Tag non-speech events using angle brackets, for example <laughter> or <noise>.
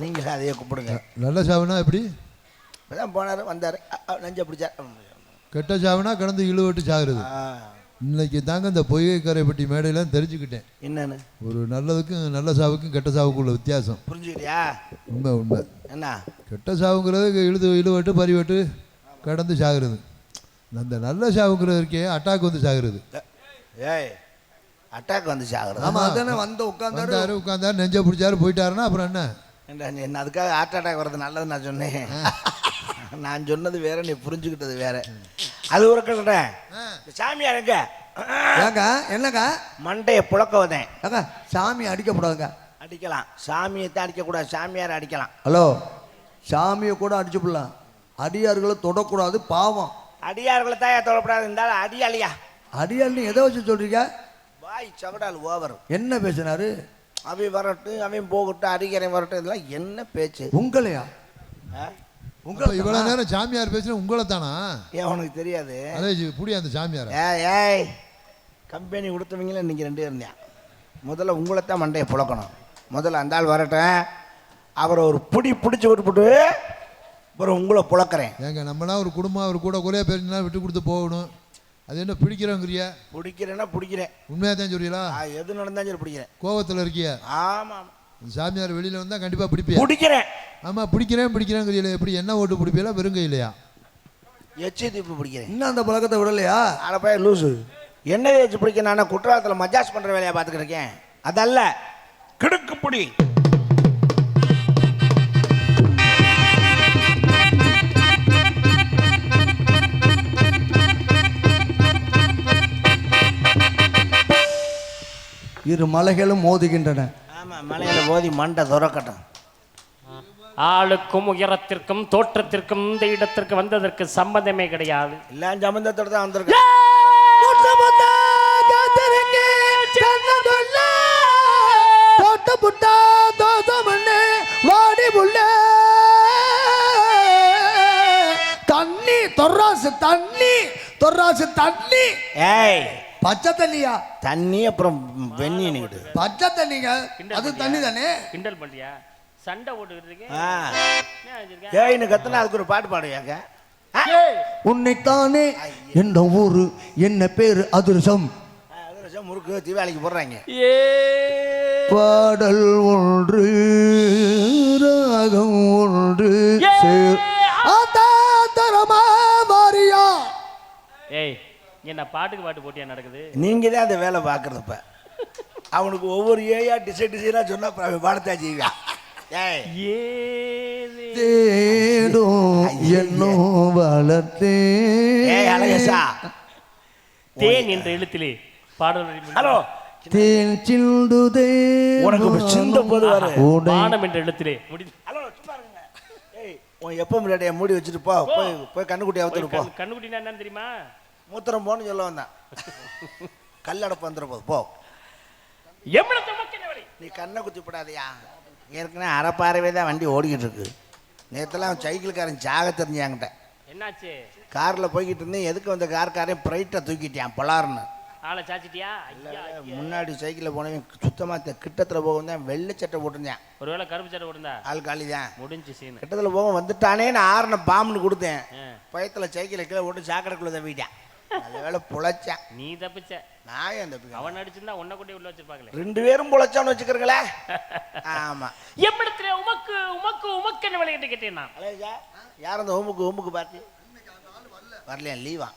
நீங்களும் அதையே கூப்பிடுங்க நல்ல சாவுனா எப்படி? இப்பதான் போனாரு வந்தாரு. நெஞ்ச பிடிச்சா கெட்ட சாவுனா கிடந்து இழுவட்டு சாகுறது. இன்னைக்கு தாங்க இந்த பொய்கைக்கரைப்பட்டி மேடையெல்லாம் தெரிஞ்சுக்கிட்டேன். என்னன்னு? ஒரு நல்லதுக்கும் நல்ல சாவுக்கும் கெட்ட சாவுக்கும் உள்ள வித்தியாசம். புரிஞ்சுக்கிட்டியா? உண்மை உண்மை. என்ன? கெட்ட சாவுங்கிறது இழுது இழுவட்டு பறிவட்டு கடந்து சாகுறது. அந்த நல்ல சாவுங்கிறது இருக்கே அட்டாக் வந்து சாகுறது. ஏய் அட்டாக் வந்து சாகுறது. ஆமா. அதானே வந்து உட்காந்தாரு வந்தாரு உட்காந்தாரு நெஞ்ச பிடிச்சாரு போயிட்டாருன்னா அப்புறம் என்ன? என்ன அதுக்காக ஹார்ட் அட்டாக் வர்றது நல்லது நான் சொன்னேன். நான் சொன்னது வேற நீ புரிஞ்சுக்கிட்டது வேற. அது ஒரு கட்டேன் சாமியார் எங்க? ஏங்க என்னங்க? மண்டையை புழக்க வந்தேன். ஏங்க சாமி அடிக்கப்படாதுங்க அடிக்கலாம். சாமியை தான் அடிக்கக்கூடாது சாமியார் அடிக்கலாம். ஹலோ சாமியை கூட அடிச்சு போடலாம். அடியார்களை தொடக்கூடாது பாவம். அடியார்களை தான் தொடப்படாது இருந்தாலும் அடியாளியா? அடியார் நீ எதை வச்சு சொல்றீங்க? வாய் சகடால் ஓவர் என்ன பேசினாரு? அவன் வரட்டும் அவன் போகட்டும் அடிக்கிறேன் வரட்டும் இதெல்லாம் என்ன பேச்சு? உங்களையா? அப்ப இவ்வளவு நேரம் சாமியார் பேசின உங்களை தானா ஏன் உனக்கு தெரியாது. அதே புடி அந்த சாமியார. ஏய் ஏய் கம்பெனி கொடுத்தவங்கள இன்னைக்கு ரெண்டு இருந்தேன் முதல்ல உங்களைத்தான் மண்டையை புழக்கணும். முதல்ல அந்த ஆள் வரட்டும். அவரை ஒரு புடி பிடிச்சி விட்டுப்புட்டு அப்புறம் உங்களை புழக்கிறேன். ஏங்க நம்மளாம் ஒரு குடும்பம் அவர் கூட குறைய பேருனா விட்டு கொடுத்து போகணும். அது என்ன பிடிக்கிறோங்கிறியா? பிடிக்கிறேன்னா பிடிக்கிறேன். உண்மையா தான் சொல்றீங்களா? ஆ, எது நடந்தாலும் சரி பிடிக்கிறேன். கோவத்தில் இருக்கியா? ஆமாம் சாமியார் வெளியில வந்தா கண்டிப்பா பிடிப்பியா பிடிக்கிறேன். ஆமா பிடிக்கிறேன் பிடிக்கிறேங்கிறீங்களே எப்படி என்ன ஓட்டு பிடிப்பீங்களா வெறுங்க இல்லையா? எச்சி தீப்பு பிடிக்கிறேன். இன்னும் அந்த பழக்கத்தை விடலையா? அட போய் லூசு. என்ன வச்சு பிடிக்க நான் குற்றாலத்தில் மஜாஸ் பண்ணுற வேலையை பார்த்துக்கிட்டு இருக்கேன். அதல்ல கிடுக்கு பிடி இரு மலைகளும் மோதுகின்றன. ஆமாம் மலையில் போதி மண்டை துறக்கட்டும். ஆளுக்கும் உயரத்திற்கும் தோற்றத்திற்கும் இந்த இடத்திற்கு வந்ததற்கு சம்பந்தமே கிடையாது. எல்லாம் சம்பந்தத்தோட தான் வந்திருக்கேன் போட்ட புட்டா தோசமண்ணு வாடி புள்ள. தண்ணி தொர்ராசு தண்ணி தொர்ராசு தண்ணி. ஏய் பச்சை தண்ணியா? தண்ணி அப்புறம் வெந்நி நிக்கிட்டு பச்சை தண்ணிங்க? அது? தண்ணி தானே கிண்டல் பண்றியா? சண்டை போட்டுக்கிறதுக்கு? ஏய்னு கத்துனா அதுக்கு ஒரு பாட்டு பாடுவியாங்க உன்னைத்தானே என்ன ஊரு என்ன பேரு? அதிர்சம். ஆ, அது விஷம் முறுக்கு தீபாவளிக்கு போடுறாங்க. ஏ பாடல் ஒன்று ராகம் ஒன்று சேர். ஆத்தா தரமா மாறியா ஏய். என்ன பாட்டுக்கு பாட்டு போட்டியா நடக்குது? நீங்க தான் அந்த வேலை பார்க்கறது இப்ப அவனுக்கு ஒவ்வொரு ஏயா டிசைன் டிசைனா சொன்னா அப்புறம் அவன் பாடத்தா செய்வான் தேடும் என்னோ வளர்த்தே. ஏய் அழகேசா தேன் என்ற எழுத்திலே பாடல் ஹலோ. தேன் சிந்துதே உனக்கு இப்ப சிந்த போது வர வானம் என்ற எழுத்திலே முடி ஹலோ சும்மா இருங்க. ஏய் உன் எப்போ முன்னாடியே மூடி வச்சுட்டு போ. போய் போய் கண்ணுக்குட்டி அவுத்துட்டு போ. கண்ணுக்குட்டினா என்னன்னு தெரியுமா? மூத்திரம் போன்னு சொல்ல வந்தேன். கல்லடப்பு வந்துட போது போ. நீ கண்ணை குத்தி போடாதயா. ஏற்கனவே அரைப்பாறவே தான் வண்டி ஓடிக்கிட்டு இருக்கு நேற்றுலாம் சைக்கிள்காரன் சாக தெரிஞ்சாங்கிட்ட என்னாச்சு? காரில் போய்கிட்டு இருந்தேன். எதுக்கு வந்த கார்காரன் பிரைட்டை தூக்கிட்டான் பலார்னு. ஆளை சாச்சிட்டியா? முன்னாடி சைக்கிளில் போனவன் சுத்தமாக கிட்டத்தில் போகும் தான் வெள்ளை சட்டை போட்டிருந்தேன். ஒருவேளை கருப்பு சட்டை போட்டிருந்தா? ஆள் காலி தான் முடிஞ்சு சீனு. கிட்டத்தில் போக வந்துட்டானே நான் ஆறுன பாம்புன்னு கொடுத்தேன். பயத்தில் சைக்கிளை கீழே போட்டு சாக்கடைக்குள்ளே தவிட்டான் வேலை புழைச்சான். நீ தப்பிச்ச. நான் ஏன் தப்பிக்கிறேன். அவன் அடிச்சிருந்தா உன்னை கொண்டே உள்ள வச்சிருப்பாங்களே. ரெண்டு பேரும் புழைச்சான்னு வச்சுக்கிறீங்களே? <laughs> ஆமாம் எவ்விடத்திலே உமக்கு உமக்கு உமக்கு என்ன விளையாட்டு கேட்டேன் நான் அழகா யார் அந்த ஹோமுக்கு ஹோமுக்கு பார்த்து? வரலையா லீவா